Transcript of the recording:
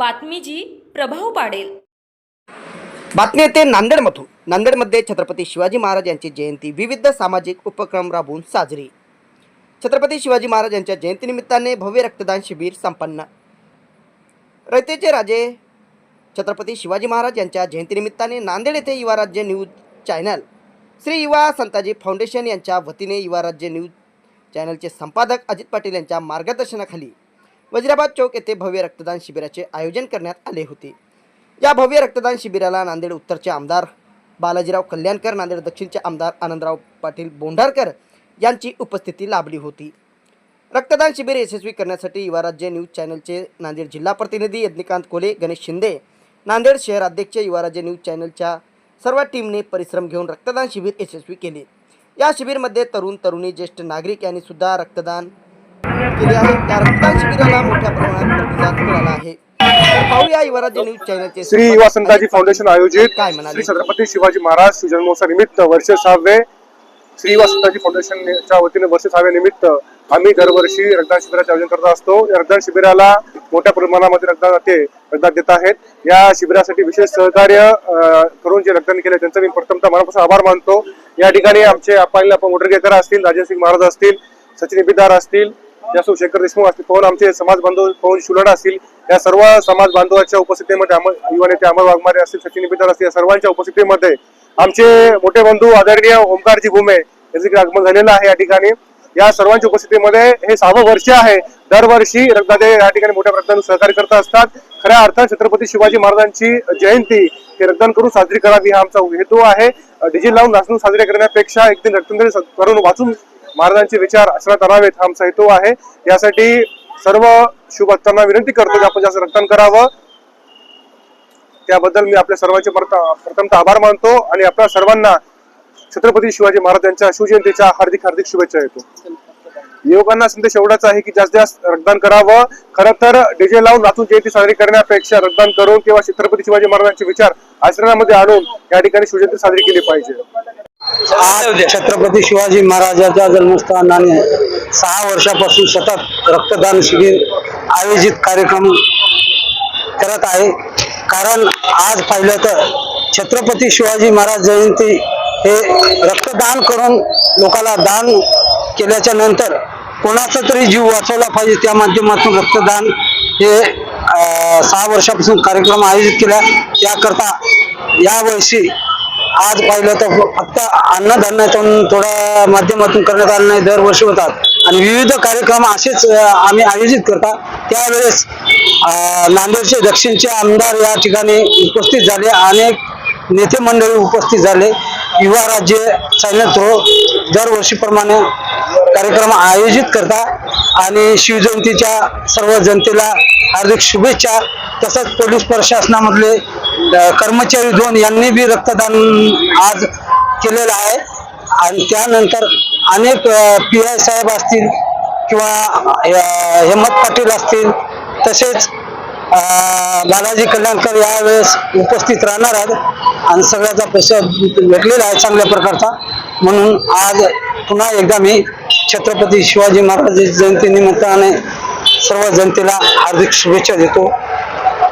बातमी जी प्रभाव पाडेल. बातमी येते नांदेडमधून. नांदेडमध्ये छत्रपती शिवाजी महाराज यांची जयंती विविध सामाजिक उपक्रम राबवून साजरी. छत्रपती शिवाजी महाराज यांच्या जयंतीनिमित्ताने भव्य रक्तदान शिबिर संपन्न. रयतेचे राजे छत्रपती शिवाजी महाराज यांच्या जयंतीनिमित्ताने नांदेड येथे युवा राज्य न्यूज चॅनल श्री युवा संताजी फाउंडेशन यांच्या वतीने युवा राज्य न्यूज चॅनलचे संपादक अजित पाटील यांच्या मार्गदर्शनाखाली वजिराबाद चौक येथे भव्य रक्तदान शिबिराचे आयोजन करण्यात आले होते. या भव्य रक्तदान शिबिराला नांदेड उत्तरचे आमदार बालाजीराव कल्याणकर नांदेड दक्षिणचे आमदार आनंदराव पाटील बोंढारकर यांची उपस्थिती लाभली होती. रक्तदान शिबिर यशस्वी करण्यासाठी युवा राज्य न्यूज चॅनलचे नांदेड जिल्हा प्रतिनिधी यज्ञकांत कोले गणेश शिंदे नांदेड शहराध्यक्ष युवाराज्य युवा राज्य न्यूज चॅनलच्या सर्व टीमने परिश्रम घेऊन रक्तदान शिबिर यशस्वी केले. या शिबिरमध्ये तरुण तरुणी ज्येष्ठ नागरिक यांनी सुद्धा रक्तदान केले आहे. त्या रक्तदान शिबिराला मोठ्या प्रमाणात प्रतिसाद मिळाला आहे. श्री युवा संताजी फाउंडेशन आयोजित श्री छत्रपती शिवाजी महाराज जन्मोत्सव निमित्त वर्ष सहावे श्री युवा संताजी फाउंडेशनच्या वतीने वर्ष सहावे निमित्त आम्ही दरवर्षी रक्तदान शिबिराचे आयोजन करत असतो. या रक्तदान शिबिराला मोठ्या प्रमाणामध्ये रक्तदान ते रक्तदान देत आहेत. या शिबिरासाठी विशेष सहकार्य करून जे रक्तदान केले त्यांचा मी प्रथमतः मनापासून आभार मानतो. या ठिकाणी आमचे अप्पायला मोटरगेकर असतील राजन सिंग महाराज असतील सचिन बिदार असतील यासो शेखर देशमुख असतील पवन आमचे समाज बांधव पवन शुलडा असतील या सर्व समाज बांधवांच्या उपस्थितीमध्ये अमर युवा नेते अमर वाघमारे असतील सचिन बिदार असतील या सर्वांच्या उपस्थितीमध्ये आमचे मोठे बंधू आदरणीय ओमकारजी भूमे यांचे आगमन झालेलं आहे या ठिकाणी. या सर्वांच्या उपस्थितीमध्ये हे सहावं वर्ष आहे. दरवर्षी रक्तदाते या ठिकाणी मोठ्या प्रमाणात सहकार्य करत असतात. खऱ्या अर्थात छत्रपती शिवाजी महाराजांची जयंती हे रक्तदान करून साजरी करावी हा आमचा हेतू आहे. डीजे लावून नाचून साजरी करण्यापेक्षा एक दिन रक्तदान करून वाचून महाराजांचे विचार आचरणात आणावेत हा आमचा हेतू आहे. यासाठी सर्व शुभभक्तांना विनंती करतो की आपण जास्त रक्तदान करावं. त्याबद्दल मी आपल्या सर्वांचे प्रथमतः आभार मानतो आणि आपल्या सर्वांना छत्रपती शिवाजी महाराजांच्या शिवजयंतीच्या हार्दिक हार्दिक शुभेच्छा देतो. युवकांना संदेश एवढाच आहे की जास्त जास्त रक्तदान करावं. खरं तर डीजे लावून लातूर जयंती साजरी करण्यापेक्षा रक्तदान करून किंवा छत्रपती शिवाजी महाराजांचे विचार आचरणामध्ये आणून या ठिकाणी शिवजयंती साजरी केली पाहिजे. आज छत्रपती शिवाजी महाराजांच्या जन्मस्थान आणि सहा वर्षापासून सतत रक्तदान शिबिर आयोजित कार्यक्रम करत आहे. कारण आज पाहिलं तर छत्रपती शिवाजी महाराज जयंती हे रक्तदान करून लोकाला दान केल्याच्यानंतर कोणाचा तरी जीव वाचवला पाहिजे त्या माध्यमातून रक्तदान हे सहा वर्षापासून कार्यक्रम आयोजित केला. त्याकरता यावर्षी आज पाहिलं तर फक्त अन्नधान्यातून थोड्या माध्यमातून करण्यात आलं नाही दरवर्षी होतात. आणि विविध कार्यक्रम असेच आम्ही आयोजित करतात त्यावेळेस नांदेडचे दक्षिणचे आमदार या ठिकाणी उपस्थित झाले. अनेक नेते मंडळी उपस्थित झाले. युवा राज्य चॅनल थ्रो दरवर्षीप्रमाणे कार्यक्रम आयोजित करता. आणि शिवजयंतीच्या सर्व जनतेला हार्दिक शुभेच्छा. तसंच पोलीस प्रशासनामधले कर्मचारी दोन यांनी बी रक्तदान आज केलेलं आहे. आणि त्यानंतर अनेक पी आय साहेब असतील किंवा हेमत हेमंत पाटील असतील तसेच बालाजी कल्याणकर यावेळेस उपस्थित राहणार आहेत. आणि सगळ्याचा प्रसाद भेटलेला आहे चांगल्या प्रकारचा. म्हणून आज पुन्हा एकदा मी छत्रपती शिवाजी महाराज जयंती निमित्ताने सर्व जनतेला हार्दिक शुभेच्छा देतो.